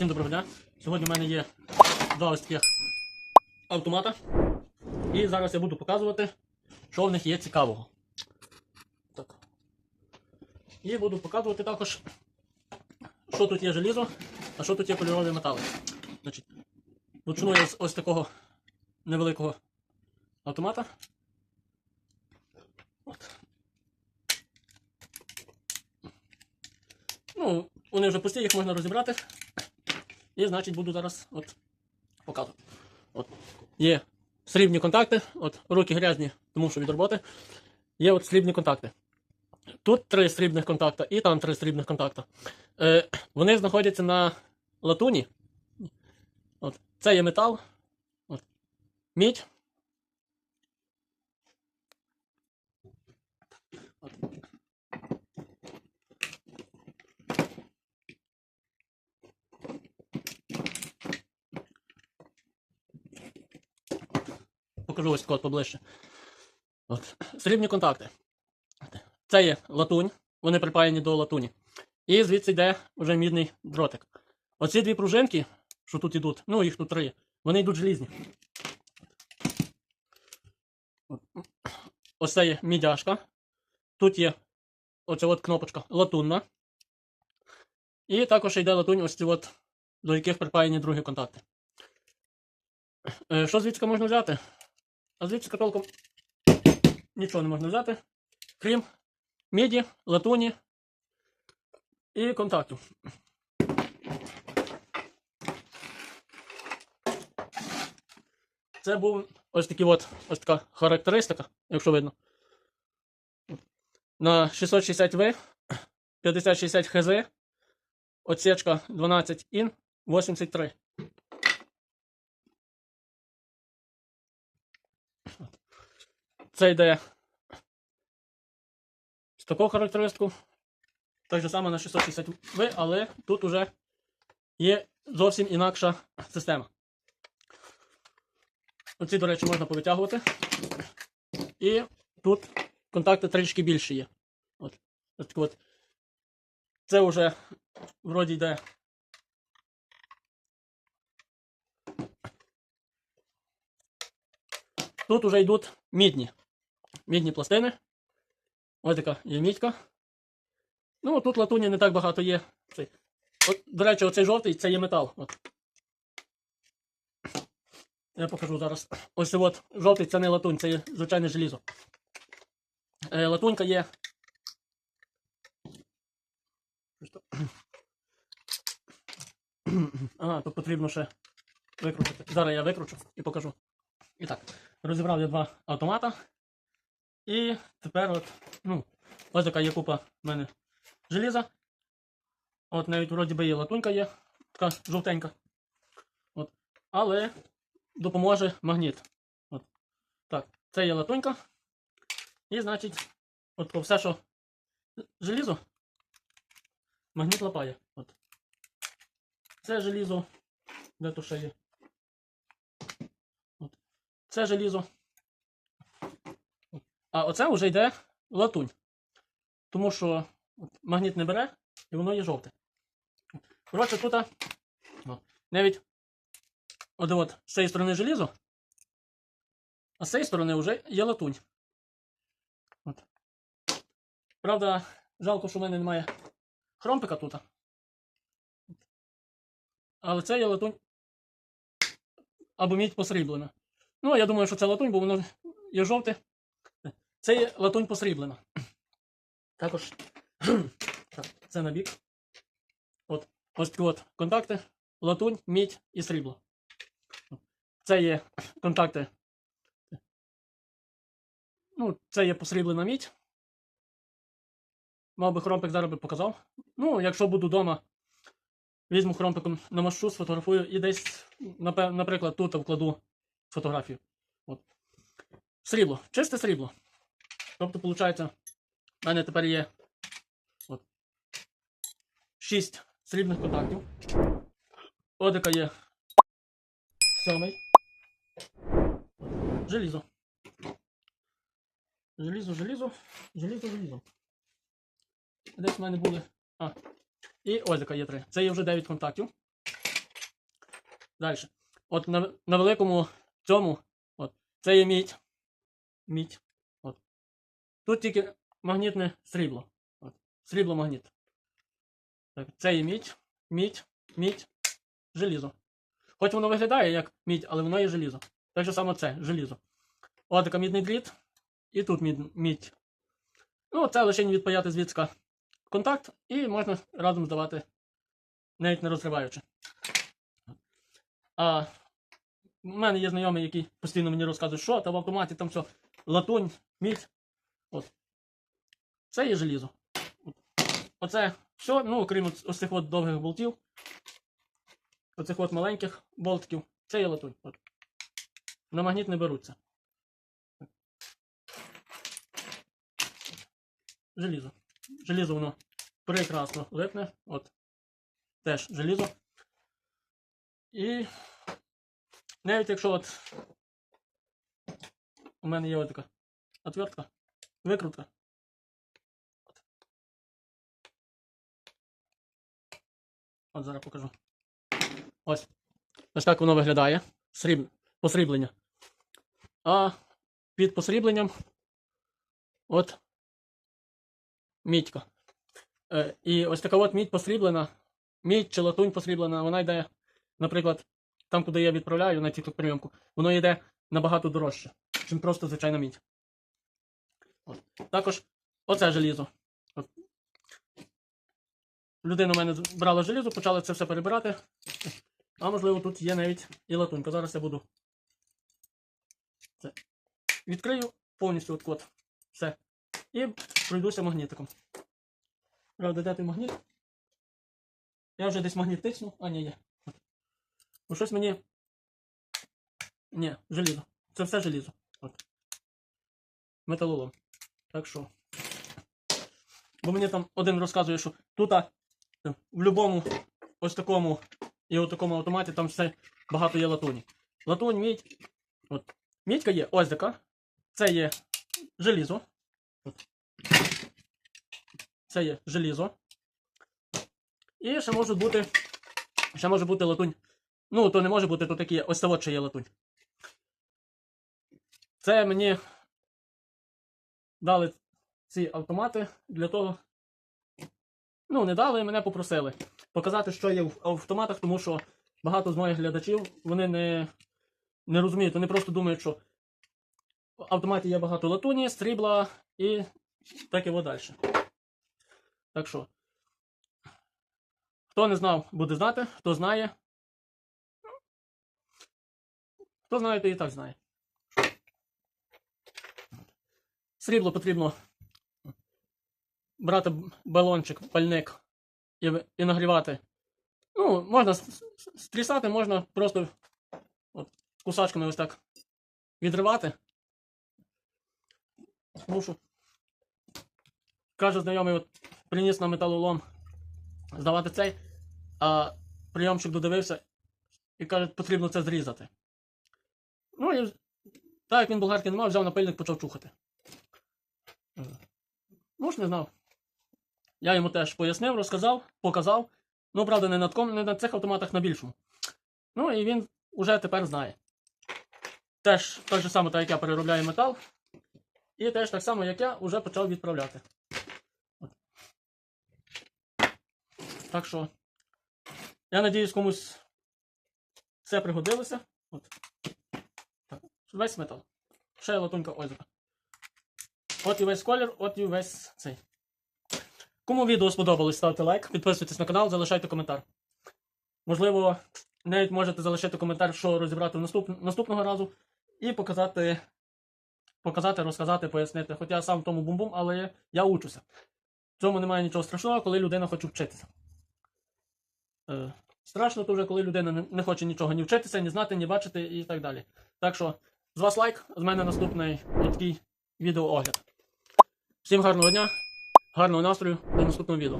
Всім доброго дня. Сьогодні в мене є два ось таких автомата. І зараз я буду показувати, що в них є цікавого. Так. І буду показувати також, що тут є желізо, а що тут є кольорові метали. Значить, почну я з ось такого невеликого автомата. От. Ну, вони вже пусті, їх можна розібрати. І, значить, буду зараз от показувати. От. Є срібні контакти, от руки грязні, тому що від роботи. Є от срібні контакти. Тут три срібних контакта і там три срібних контакта. Е, вони знаходяться на латуні. От. Це є метал. От. Мідь. Покажу ось код поближче. От. Срібні контакти. Це є латунь, вони припаяні до латуні. І звідси йде вже мідний дротик. Оці дві пружинки, що тут йдуть, ну їх тут три, вони йдуть желізні. Ось це є мідяшка. Тут є оця от кнопочка латунна. І також йде латунь, ось ці от, до яких припаяні другі контакти. Е, Що звідси можна взяти? А звідси толком нічого не можна взяти, крім міді, латуні і контактів. Це був ось такий от, ось така характеристика, якщо видно. На 660В, 5060 ХЗ, отсечка 12 ін 83. Це йде з такого характеристику. Так же само на 660В, але тут уже є зовсім інакша система. Оці, до речі, можна повитягувати. І тут контакти трішки більші є. От. Так от. Це вже вроді йде. Тут вже йдуть мідні. Мідні пластини. Ось така є мідька. Ну, тут латуні не так багато є. От, до речі, оцей жовтий це є метал. От. Я покажу зараз. Ось от жовтий це не латунь, це є звичайне желізо. Е, латунька є. Ага, тут потрібно ще викрутити. Зараз я викручу і покажу. І так, розібрав я два автомата. І тепер от, ну, ось така є купа в мене желіза. От навіть вроді би є латунька є, така жовтенька. От. Але допоможе магніт. От. Так, це є латунька. І значить, от все, що желізо, магніт лапає. От. Це желізо, де то ще є. От. Це желізо. А оце вже йде латунь. Тому що магніт не бере і воно є жовте. Коротше, тут навіть от, от з цієї сторони желізо, а з цієї сторони вже є латунь. От. Правда, жалко, що в мене немає хромпика тут. Але це є латунь або мідь посріблена. Ну, я думаю, що це латунь, бо воно є жовте. Це є латунь посріблена. Також це на бік. От, ось такі от контакти. Латунь, мідь і срібло. Це є контакти. Ну, це є посріблена мідь. Мав би хромпик зараз би показав. Ну, якщо буду вдома, візьму хромпиком намащу, сфотографую і десь, наприклад, тут вкладу фотографію. От. Срібло, чисте срібло. Тобто, виходить, в мене тепер є от, 6 срібних контактів. Одика є сьомий. Желізо. Желізо, желізо, желізо, желізо. Десь в мене були. А. І ось є три. Це є вже 9 контактів. Далі. От на, на великому цьому, от, це є мідь. Мідь. Тут тільки магнітне срібло. От. Срібло магніт. Так, це є мідь, мідь, мідь, желізо. Хоч воно виглядає як мідь, але воно є желізо. Так же само це желізо. От така мідний дріт. І тут мідь. Ну, це лише відпаяти звідси контакт, і можна разом здавати, навіть не розриваючи. А в мене є знайомий, який постійно мені розказує, що там в автоматі там все латунь, мідь. От. Це є желізо. От. Оце все, ну, окрім ось цих от довгих болтів. Оцих от маленьких болтиків. Це є латунь. От. На магніт не беруться. Желізо. Желізо воно прекрасно липне. От. Теж желізо. І навіть якщо от у мене є ось така отвертка, викрутка. От. От зараз покажу. Ось. Ось так воно виглядає. Сріб... Посріблення. А під посрібленням от мідька. Е, і ось така от мідь посріблена, мідь чи латунь посріблена, вона йде, наприклад, там, куди я відправляю на тікток прийомку, воно йде набагато дорожче, ніж просто звичайна мідь. От. Також оце желізо. От. Людина у мене брала желізо, почала це все перебирати. А можливо тут є навіть і латунька. Зараз я буду. Це. Відкрию повністю от код. Все. І пройдуся магнітиком. Правда, де той магніт? Я вже десь магніт тиснув. А, ні, є. Ну щось мені. Ні, желізо. Це все желізо. От. Металолом. Так що. Бо мені там один розказує, що тут а, в будь-якому ось такому і у такому автоматі там все багато є латуні. Латунь, мідь. От. Мідька є ось така. Це є желізо. От. Це є желізо. І ще може бути. Ще може бути латунь. Ну, то не може бути, то такі ось це от є латунь. Це мені дали ці автомати для того. Ну, не дали, мене попросили показати, що є в автоматах, тому що багато з моїх глядачів вони не, не розуміють, вони просто думають, що в автоматі є багато латуні, стрібла і так і далі. Так що, хто не знав, буде знати, хто знає. Хто знає, той і так знає. Срібло потрібно брати балончик, пальник і, і нагрівати. Ну, можна стрісати, можна просто от, кусачками ось так відривати. Мушу. Каже знайомий, от, приніс на металолом здавати цей, а прийомчик додивився і каже, потрібно це зрізати. Ну і так як він болгарки не мав, взяв напильник, почав чухати. Е, Ну ж не знав. Я йому теж пояснив, розказав, показав. Ну, правда, не на, такому, не на цих автоматах на більшому. Ну і він уже тепер знає. Теж так же само, так як я переробляю метал. І теж так само, як я, вже почав відправляти. От. Так що, я надіюсь, комусь це пригодилося. От. Так. Весь метал. Ще латунька озера. От і весь колір, от і весь цей. Кому відео сподобалось, ставте лайк, підписуйтесь на канал, залишайте коментар. Можливо, навіть можете залишити коментар, що розібрати наступ... наступного разу, і показати, показати, розказати, пояснити. Хоча я сам в тому бум-бум, але я учуся. В цьому немає нічого страшного, коли людина хоче вчитися. Е, страшно то вже, коли людина не, хоче нічого ні вчитися, ні знати, ні бачити і так далі. Так що, з вас лайк, з мене наступний такий відеоогляд. Всім гарного дня! Гарного настрою до наступного відео.